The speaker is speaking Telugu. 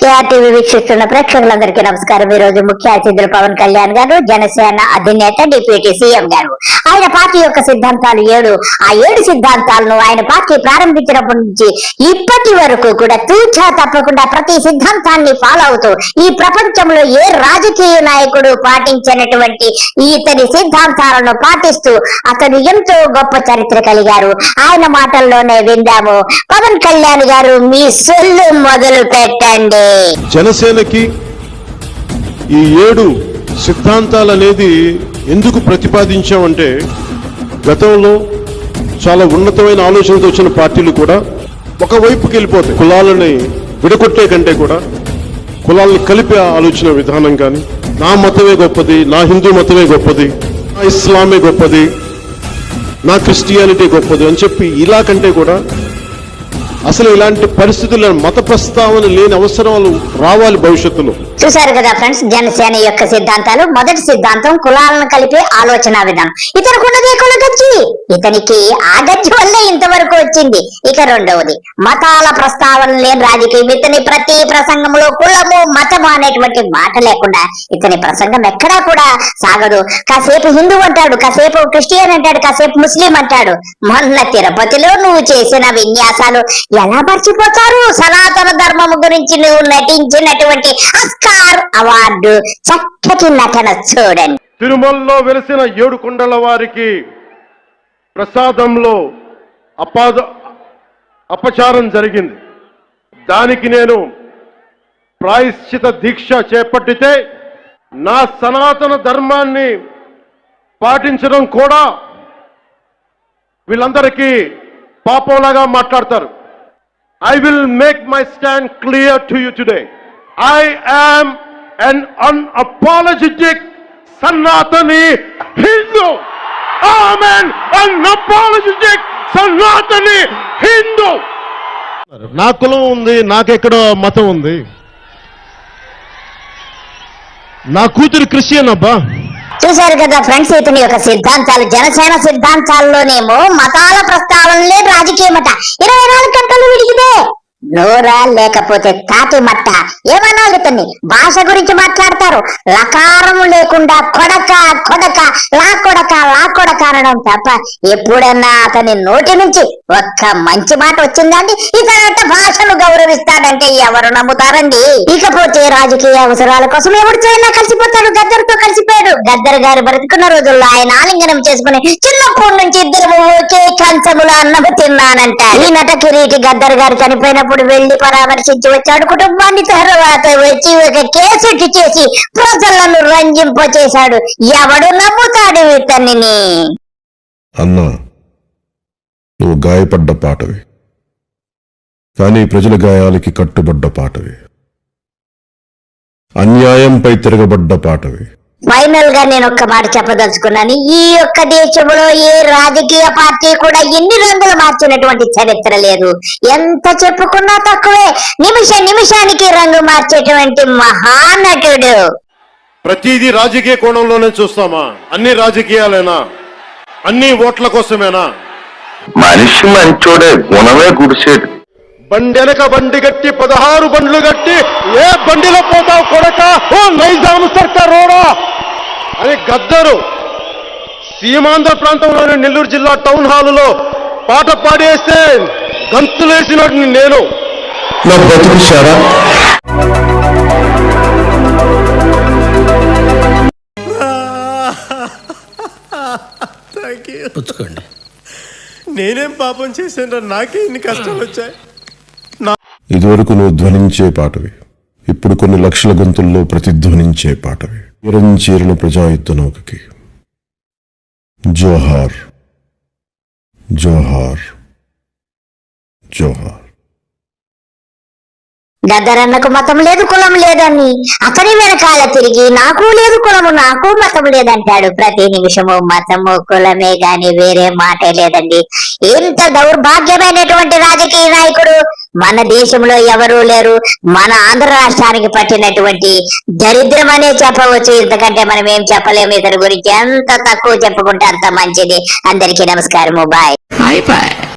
కేఆర్టీవీ వీక్షిస్తున్న ప్రేక్షకులందరికీ నమస్కారం. ఈ రోజు ముఖ్య అతిథులు పవన్ కళ్యాణ్ గారు జనసేన అధినేత డిప్యూటీ సీఎం గారు. ఆయన పార్టీ యొక్క సిద్ధాంతాలు ఏడు. ఆ ఏడు సిద్ధాంతాలను ఆయన పార్టీ ప్రారంభించినప్పటి నుంచి ఇప్పటి వరకు కూడా తూచా తప్పకుండా ప్రతి సిద్ధాంతాన్ని ఫాలో అవుతూ ఈ ప్రపంచంలో ఏ రాజకీయ నాయకుడు పాటించినటువంటి ఇతని సిద్ధాంతాలను పాటిస్తూ అతను ఎంతో గొప్ప చరిత్ర కలిగారు. ఆయన మాటల్లోనే విందాము. పవన్ కళ్యాణ్ గారు మీ సొల్లు మొదలు పెట్టండి. జనసేనకి ఈ ఏడు సిద్ధాంతాలు అనేది ఎందుకు ప్రతిపాదించామంటే గతంలో చాలా ఉన్నతమైన ఆలోచనతో వచ్చిన పార్టీలు కూడా ఒకవైపుకి వెళ్ళిపోతాయి. కులాలని విడగొట్టే కంటే కూడా కులాలను కలిపే ఆలోచన విధానం కానీ నా మతమే గొప్పది నా హిందూ మతమే గొప్పది నా ఇస్లామే గొప్పది నా క్రిస్టియానిటీ గొప్పది అని చెప్పి ఇలా కంటే కూడా అసలు ఇలాంటి పరిస్థితుల్లో మత ప్రస్తావన లేని అవసరాలు రావాలి భవిష్యత్తులో. చూశారు కదా ఫ్రెండ్స్ జనసేన యొక్క సిద్ధాంతాలు మొదటి సిద్ధాంతం కులాలను కలిపే ఆలోచన విధానం. ఇతనుకున్నదే కుల గజ్జి ఇతనికి ఆ గజ్జి వల్లే ఇంతవరకు వచ్చింది. ఇక రెండవది మతాల ప్రస్తావన లేని రాజకీయం. ఇతని ప్రతి ప్రసంగంలో కులము మతము అనేటువంటి మాట లేకుండా ఇతని ప్రసంగం ఎక్కడా కూడా సాగదు. కాసేపు హిందూ అంటాడు కాసేపు క్రిస్టియన్ అంటాడు కాసేపు ముస్లిం అంటాడు. మొన్న తిరుపతిలో నువ్వు చేసిన విన్యాసాలు ఎలా మర్చిపోతారు? సనాతన ధర్మము గురించి నువ్వు నటించినటువంటి ఆస్కార్ అవార్డు చక్కటి నటన చూడండి. తిరుమలలో వెలిసిన ఏడు కొండల వారికి ప్రసాదంలో అపాద అపచారం జరిగింది. దానికి నేను ప్రాయశ్చిత దీక్ష చేపట్టితే నా సనాతన ధర్మాన్ని పాటించడం కూడా వీళ్ళందరికీ పాపంలాగా మాట్లాడతారు. I will make my stand clear to you today I am un unapologetic Sanatani Hindu amen unapologetic Sanatani Hindu నా కులం ఉంది నాకెక్కడ మతం ఉంది. నా కూతురు క్రిస్టియన్ అబ్బా. చూశారు కదా ఫ్రెండ్స్ ఇతని యొక్క సిద్ధాంతాలు జనసేన సిద్ధాంతాల్లోనేమో మతాల ప్రస్తావనలే రాజకీయమట. ఇరవై నోరా లేకపోతే తాటి మట్ట. ఏమనాలి ఇతన్ని భాష గురించి మాట్లాడతారు. లకారము లేకుండా కొడక కొడక లా కొడక లా కొడక అనడం తప్ప ఎప్పుడన్నా అతని నోటి నుంచి ఒక్క మంచి మాట వచ్చిందండి ఇతనంట భాషను గౌరవిస్తాడంటే ఎవరు నమ్ముతారండి? ఇకపోతే రాజకీయ అవసరాల కోసం ఎవరు చైనా కలిసిపోతాడు గద్దర్తో కలిసిపోయాడు గద్దర్ గారు బ్రతుకున్న రోజుల్లో ఆయన ఆలింగనం చేసుకుని చిన్నప్పటి నుంచి ఇద్దరు ఒకే కంచముల అన్నము తిన్నానంట ఈ నట కిరీటి గద్దర్ గారు చనిపోయినప్పుడు వెళ్ళి పరామర్శించి వచ్చాడు. కుటుంబాన్ని తర్వాత వచ్చి ఒక కేసు చేసి ప్రజలను రంజింపచేశాడు ఎవడు నమ్ముతాడు ఇతన్ని? అన్నా నువ్వు గాయపడ్డ పాటవి. కానీ ప్రజల గాయాలకి కట్టుబడ్డ పాటవి. అన్యాయంపై తిరగబడ్డ పాటవి. ఫైనల్గా నేను ఒక్క మాట చెప్పదలుచుకున్నాను. ఈ యొక్క దేశంలో ఏ రాజకీయ పార్టీ కూడా ఎన్ని రంగులు మార్చినటువంటి చరిత్ర లేదు. ఎంత చెప్పుకున్నా తక్కువే. నిమిష నిమిషానికి రంగు మార్చేటువంటి మహానటుడు. ప్రతిదీ రాజకీయ కోణంలోనే చూస్తామా? అన్ని రాజకీయాలేనా? అన్ని ఓట్ల కోసమేనా? మనిషి మంచోడే గుణమే గుడిసేడు. బండెనక బండి గట్టి పదహారు బండ్లు గట్టి ఏ బండిలో పోతావు కొడక? ఓ నైజాం సర్కార్ రోడా అని గద్దరు సీమాంధ్ర ప్రాంతంలోని నెల్లూరు జిల్లా టౌన్ హాలులో పాట పాడేస్తే గంతులేసినట్టు నేను. నా బతుకు సారా పుచ్చుకోండి. నేనేం పాపం చేశాను నాకే ఇన్ని కష్టాలు వచ్చాయి. ఇదివరకు నువ్వు ధ్వనించే పాటవి. ఇప్పుడు కొన్ని లక్షల గొంతుల్లో ప్రతిధ్వనించే పాటవి. చిరంచీరుల ప్రజాయుద్ధ నౌకకి జోహార్. జోహార్. జోహార్. గద్దరన్నకు మతం లేదు కులం లేదని అతని వెనకాల తిరిగి నాకు లేదు కులము నాకు మతం లేదంటాడు. ప్రతి నిమిషము మతము కులమే గాని వేరే మాటే లేదండి. ఎంత దౌర్భాగ్యమైనటువంటి రాజకీయ నాయకుడు మన దేశంలో ఎవరూ లేరు. మన ఆంధ్ర రాష్ట్రానికి పట్టినటువంటి దరిద్రం అనే చెప్పవచ్చు. ఇంతకంటే మనం ఏం చెప్పలేము. ఇతని గురించి ఎంత తక్కువ చెప్పుకుంటే అంత మంచిది. అందరికీ నమస్కారము. Bye bye.